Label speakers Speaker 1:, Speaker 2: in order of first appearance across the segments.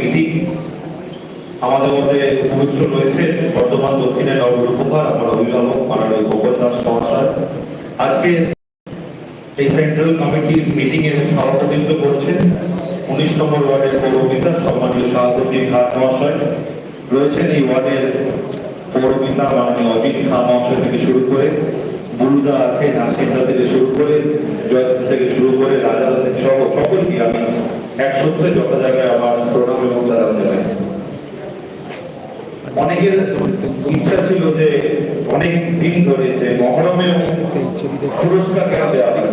Speaker 1: Meeting আমাদের মধ্যে উপস্থিত রয়েছে বর্তমান দক্ষিণে নগর উপহার আমার অভিভাবক মাননীয় গোপাল দাস মহাশয়। আজকে এই সেন্ট্রাল কমিটির মিটিং এর সভাপতিত্ব করছেন উনিশ নম্বর ওয়ার্ডের পৌরপিতা সম্মানীয় সভাপতি ঘাট মহাশয়। রয়েছেন এই ওয়ার্ডের পৌরপিতা মাননীয় অমিত খা মহাশয় থেকে শুরু করে বুলুদা আছে নাসিমদা থেকে শুরু করে জয়ন্ত থেকে শুরু করে থেকে সহ সকলকে আমি এক সত্যে যত জায়গায় আমার প্রণাম এবং সালাম জানাই। অনেকের ইচ্ছা ছিল যে অনেক দিন ধরে যে মহরমে পুরস্কার কেন দেওয়া হয়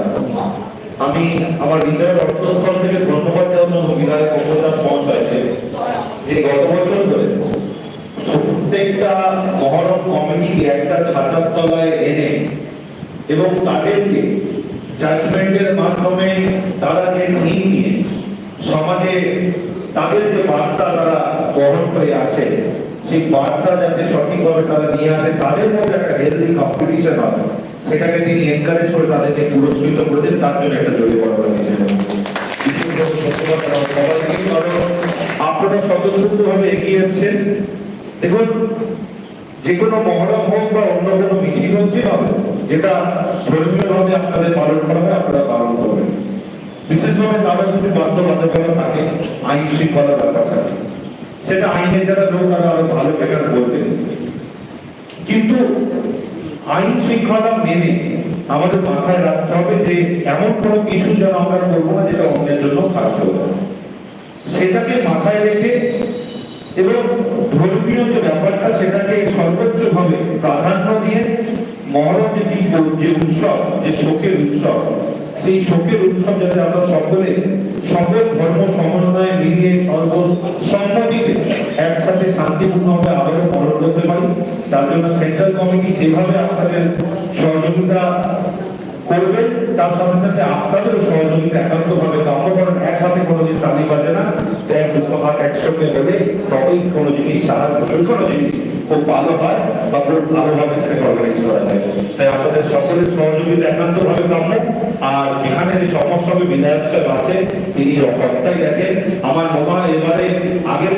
Speaker 1: আমি আমার হৃদয়ের অর্থস্থল থেকে ধন্যবাদ জানাব বিধায়ক কমলদাস মহাশয়কে যে গত বছর ধরে প্রত্যেকটা মহরম কমিটি একটা ছাতার তলায় এনে এবং তাদেরকে জাজমেন্টের মাধ্যমে তারা যে নিয়ে সমাজে তাদের যে বার্তা তারা বহন করে আসে, সেই বার্তা যাতে সঠিকভাবে তারা নিয়ে আসে, তাদের মধ্যে একটা হেলদি কম্পিটিশন হবে সেটাকে তিনি এনকারেজ করে তাদেরকে পুরস্কৃত করে দেন, তার জন্য একটা জড়িয়ে পড়া হয়েছে বিশেষভাবে ধন্যবাদ আমার সবাইকে কারণ আপনারা স্বতঃস্ফূর্তভাবে এগিয়ে এসছেন। দেখুন, যে কোনো মহরম হোক বা অন্য কোনো মিছিল হচ্ছে হবে যেটা ধর্মীয় ভাবে আপনাদের পালন করা হয়, আপনারা পালন করবেন। বিশেষভাবে তারা যদি বাধ্যবাধকতা থাকে, আইন শৃঙ্খলা ব্যাপার থাকে সেটা আইনে যারা লোক, তারা আরও ভালো বেকার বলবেন কিন্তু আইন শৃঙ্খলা মেনে আমাদের মাথায় রাখতে হবে যে, এমন কোনো কিছু যেন আমরা করব না, যেটা অন্যের জন্য খারাপ হবে সেটাকে মাথায় রেখে এবং ধর্মীয় যে ব্যাপারটা, সেটাকে সর্বোচ্চ ভাবে প্রাধান্য দিয়ে মহরম যে উৎসব, যে শোকের উৎসব, সেই শোকের উৎসব যাতে আমরা সকলে সকল ধর্ম, সমন্বয়ে মিলিয়ে সর্ব সম্মতিতে একসাথে শান্তিপূর্ণভাবে আবারও পালন করতে পারি। তার জন্য সেন্ট্রাল কমিটি যেভাবে আপনাদের সহযোগিতা করবেন তার সাথে সাথে আপনাদেরও সহযোগিতা একান্ত ভাবে কাম্য করেন এক হাতে কোনোদিন তালি বাজে না। এক দুটো হাত একসঙ্গে হলে তবেই কোনো জিনিস সাহায্য, কোনো জিনিস খুব ভালো হয়, বা ভালোভাবে সেটাকে অর্গানাইজ করা যায়। তাই আপনাদের সকলের সহযোগিতা একান্ত ভাবে কাম্য আর যেখানে সমস্যা হবে, বিধায়ক সাহেব আছে, তিনি সবটাই দেখেন। আমার মনে হয় এবারে, আগের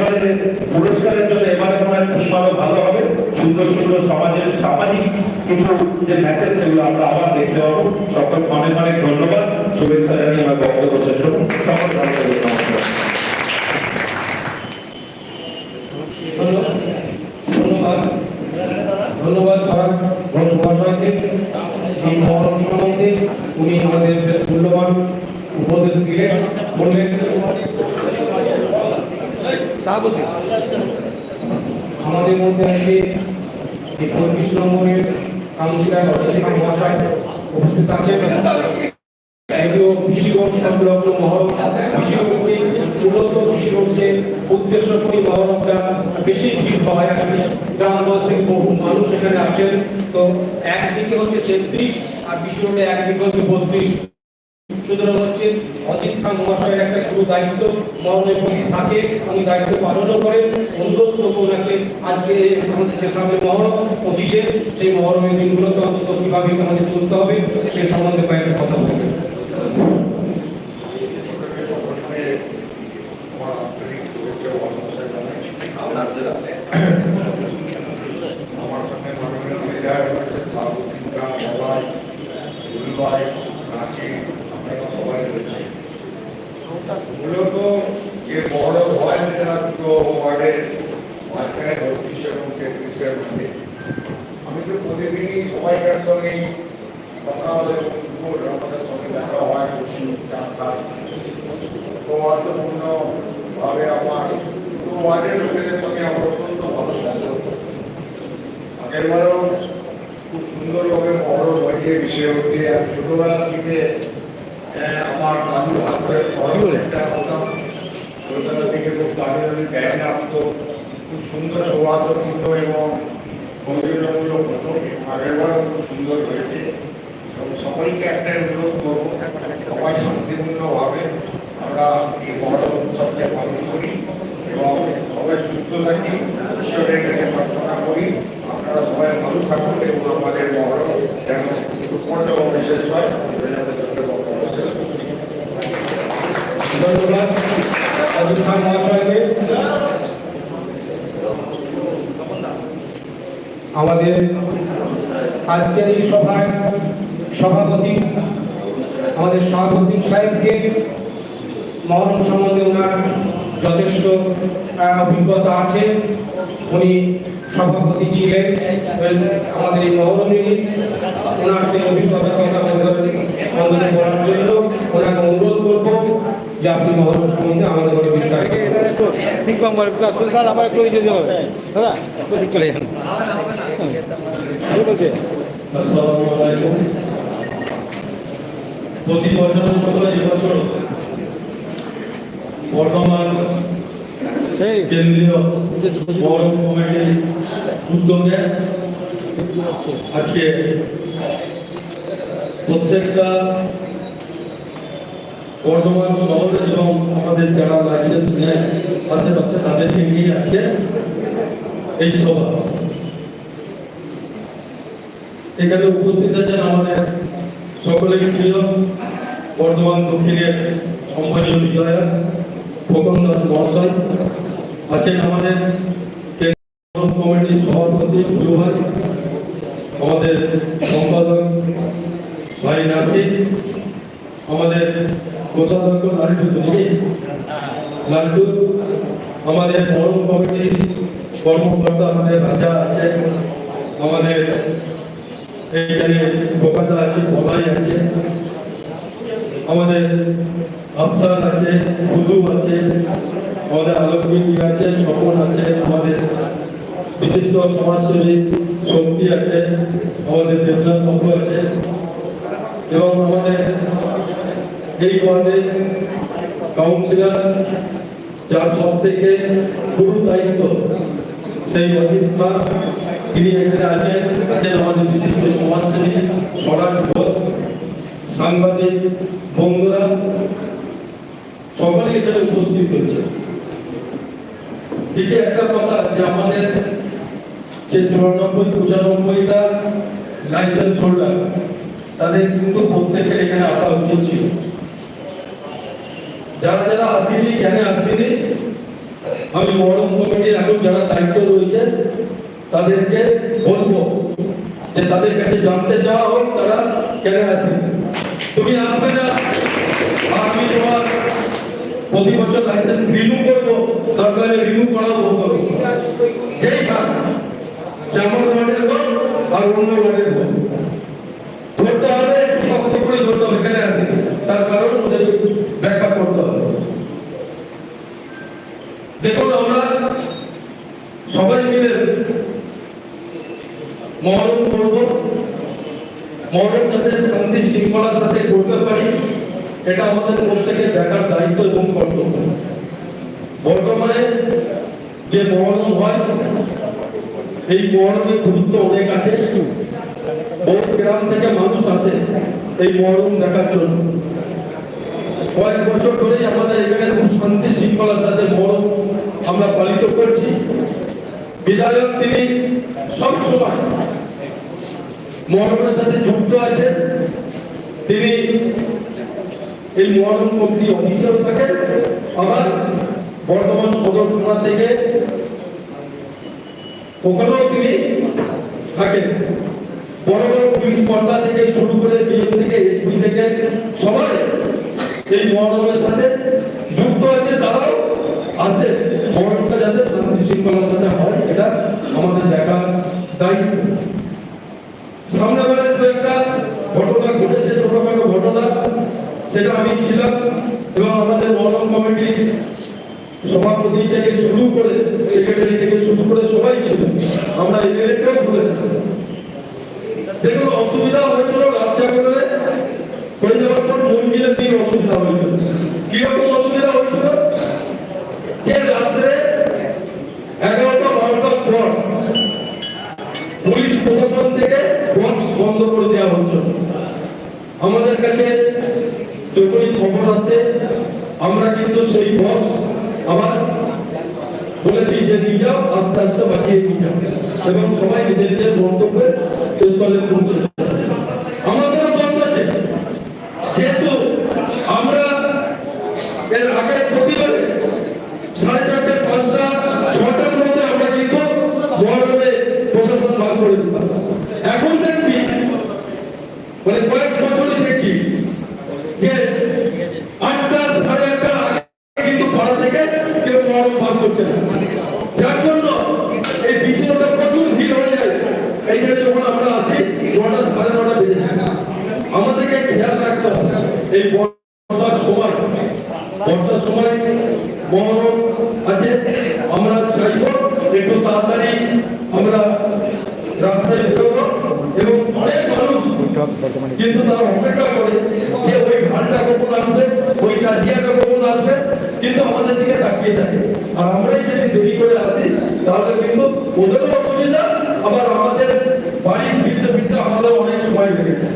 Speaker 1: পুরস্কারের জন্য এবারে মনে হয় থিম আরও ভালো হবে। সুন্দর সুন্দর সমাজের সামাজিক কিছু যে মেসেজ সেগুলো আমরা আবার দেখতে পাবো। সকল অনেক অনেক ধন্যবাদ। শুভেচ্ছা জানিয়ে আমার বক্তব্য শেষ করুন সকল ভালো থাকবেন। নমস্কার
Speaker 2: ধন্যবাদ ধন্যবাদ সরাব মহাশয়কে এই মহরম সম্বন্ধে উনি আমাদের বেশ মূল্যবান উপদেশ দিলেন বললেন আমাদের মধ্যে আছে পঁয়ত্রিশ নম্বরের কাউন্সিলর অধ্যাপিকা মহাশয় উপস্থিত আছেন। বেশি মানুষ এখানে আসেন। তো একদিকে হচ্ছে তেত্রিশ, আর কৃষিগণে একদিকে হচ্ছে বত্রিশ। সুতরাং হচ্ছে অজিত খান মহাশয়ের একটা পুরো দায়িত্ব মরণের প্রতি থাকে উনি দায়িত্ব পালনও করেন। অনুরোধ করব ওনাকে আজকে আমাদের যে সামনে মহরম পঁচিশে, সেই মহরমের দিনগুলোতে অন্তত কীভাবে আমাদের চলতে হবে সেই সম্বন্ধে কয়েকটা কথা বলবেন
Speaker 3: আমার সঙ্গে মাননীয় বিধায়ক হচ্ছেন সাবুদ্দিন খান মলাই দুলবাই নাসির আপনারা সবাই রয়েছে মূলত যে বড় হয় সেটা দুটো ওয়ার্ডের মাঝখানে বত্রিশ এবং তেত্রিশের মধ্যে আমি তো প্রতিদিনই সবাইকার সঙ্গেই সকাল এবং দুপুর আমাদের সঙ্গে দেখা হয়, বসি জানতাম সৌহার্দ্যপূর্ণ ভাবে আমার ওয়ার্ডের লোকেদের সঙ্গে আমার অত্যন্ত ভালো সম্পর্ক। আগেরবারও খুব সুন্দরভাবে মহরম হয়েছে বিষয় হচ্ছে ছোটবেলা থেকে আমার দাদু হাত করে মহরম দেখতে আসতাম ছোটবেলা থেকে খুব দামি দামি ব্যান্ড আসতো, খুব সুন্দর সৌহার্দ্যপূর্ণ এবং সৌজন্যমূলক হতো আগেরবারও খুব সুন্দর হয়েছে। এবং সকলকে একটা অনুরোধ করব, সবাই শান্তিপূর্ণভাবে আমরা এই মহরম উৎসবকে পালন করি এবং সবাই সুস্থ থাকি, ঈশ্বরের প্রার্থনা করি। আপনারা সবাই ভালো থাকুন এবং আমাদের মহরম যেন সুপর্ণ বিশেষ হয়
Speaker 2: ধন্যবাদ আমাদের আজকের এই সভায় সভাপতি আমাদের শাহাবুদ্দিন সাহেবকে মহরম সম্বন্ধে ওনার যথেষ্ট অভিজ্ঞতা আছে। উনি সভাপতি ছিলেন আমাদের এই মহরমেরই ওনার সেই অভিজ্ঞতার কথা বলতে বলার জন্য ওনাকে অনুরোধ করব যে আপনি মহরম সম্বন্ধে আমাদের কোনো বিস্তারিত
Speaker 4: সুলতান আবার একটু দিতে হবে। দাদা একটু ঠিক করে যান। কি বলছে
Speaker 5: আসসালামু আলাইকুম। প্রতি বছরের মতো এবছর বর্তমান কেন্দ্রীয় বড় কমিটির উদ্যোগে আজকে প্রত্যেকটা বর্ধমান শহর এবং আমাদের যারা লাইসেন্স নেয় আশেপাশে তাদেরকে নিয়ে আজকে এই সভা। এখানে উপস্থিত আছেন আমাদের সকলের প্রিয় বর্ধমান দক্ষিণের সম্মানীয় বিধায়ক খোকন দাস মহাশয়, আছেন আমাদের কমিটির সভাপতি ভাই আমাদের সম্পাদক ভাই নাসির, আমাদের কোষাধ্যক্ষ লাল্টু লাল্টু, আমাদের মরম কমিটির কর্মকর্তা আমাদের রাজা আছে আমাদের এইখানে বোকাতা আছে বলাই আছে। আমাদের আফসার আছে হুদু আছে, আমাদের আলোকবিন্দু আছে, স্বপন আছে, আমাদের বিশিষ্ট সমাজসেবী শক্তি আছে, আমাদের দেশনাথ বাবু আছে। এবং আমাদের এই ওয়ার্ডের কাউন্সিলর, যার সব থেকে গুরু দায়িত্ব সেই খান তিনি এখানে আছেন। আছেন আমাদের বিশিষ্ট সমাজসেবী স্বরাজ ঘোষ, সাংবাদিক, বন্ধুরা। সকলে এখানে উপস্থিত হয়েছে। ঠিক একটা কথা যে আমাদের যে চুরানব্বই, পঁচানব্বইটা লাইসেন্স হোল্ডার তাদের কিন্তু প্রত্যেকের এখানে আসা উচিত ছিল। যারা যারা আসেনি কেন আসেনি, আমি মরম কমিটির এখন যারা দায়িত্ব রয়েছে তাদেরকে বলব যে তাদের কাছে জানতে চাওয়া হোক তারা কেন আসে তুমি আসবে না, আমি তোমার প্রতি বছর লাইসেন্স রিনিউ করব তারপরে রিনিউ করাবো করব। যেই কাজ যেমন ওয়ার্ডের হোক আর অন্য ওয়ার্ডের হোক ধরতে হবে শক্ত করে ধরতে হবে কেন আসেনি তার কারণ ওদের ব্যাখ্যা করতে হবে দেখুন আমরা সবাই মিলে মহরম করব মহরম যাতে শান্তি শৃঙ্খলার সাথে করতে পারি, এটা আমাদের প্রত্যেকের দেখার দায়িত্ব এবং কর্তব্য। বর্তমানে যে মহরম হয়, এই মহরমের গুরুত্ব অনেক আছে। বহু গ্রাম থেকে মানুষ আসে এই মহরম দেখার জন্য। কয়েক বছর ধরেই আমাদের এখানে খুব শান্তি শৃঙ্খলার সাথে মহরম আমরা পালিত করছি। বিধায়ক তিনি সবসময় মহরমের সাথে যুক্ত আছে তিনি এই মহরম কমিটি অফিসেও থাকেন, আবার বর্তমান সদর থানা থেকে ওখানেও তিনি থাকেন। বড় বড় পুলিশ পর্দা থেকে শুরু করে বিএম থেকে, এসপি থেকে সবাই এই মহরমের সাথে যুক্ত আছে, তারাও আসে মহরমটা যাতে শান্তি শৃঙ্খলার সাথে হয়, এটা আমাদের দেখা দায়িত্ব। সেটা আমি ছিলাম এবং আমাদের মহরম কমিটির সভাপতি থেকে শুরু করে সেক্রেটারি থেকে শুরু করে সবাই ছিল। আমরা এদেরকেও বলেছিলাম। দেখুন, অসুবিধা হয়েছিল রাত হয়ে যাওয়ার পর মন্দিরের দিন অসুবিধা হয়েছিল। কীরকম অসুবিধা হয়েছিল? যে রাত্রে এগারোটা, বারোটার পর পুলিশ প্রশাসন থেকে বক্স বন্ধ করে দেওয়া হচ্ছে আমাদের কাছে যখনই খবর আসে আমরা কিন্তু সেই বস আবার বলেছি যে নিয়ে আস্তে আস্তে বাঁচিয়ে নিয়ে যাও এবং সবাই নিজের নিজের গন্তব্যে স্থলে পৌঁছে যাও। আমাদেরও দোষ আছে যেহেতু আমরা এর আগে প্রতিবারে সাড়ে চারটে পাঁচটা ছটার মধ্যে আমরা কিন্তু মহরমে প্রশাসন ভাগ করে দিতাম বর্ষার সময় বর্ষার সময় মহরম আছে আমরা চাইব একটু তাড়াতাড়ি আমরা রাস্তায় বেরোবো এবং অনেক মানুষ কিন্তু তারা অপেক্ষা করে যে ওই ঘাটটা কখন আসবে ওই কাজিয়াটা কখন আসবে কিন্তু আমাদের দিকে তাকিয়ে থাকে। আর আমরাই যদি দেরি করে আসি তাহলে কিন্তু ওদেরও অসুবিধা আবার আমাদের বাড়ি ফিরতে ফিরতে আমাদের অনেক সময় লেগে যায়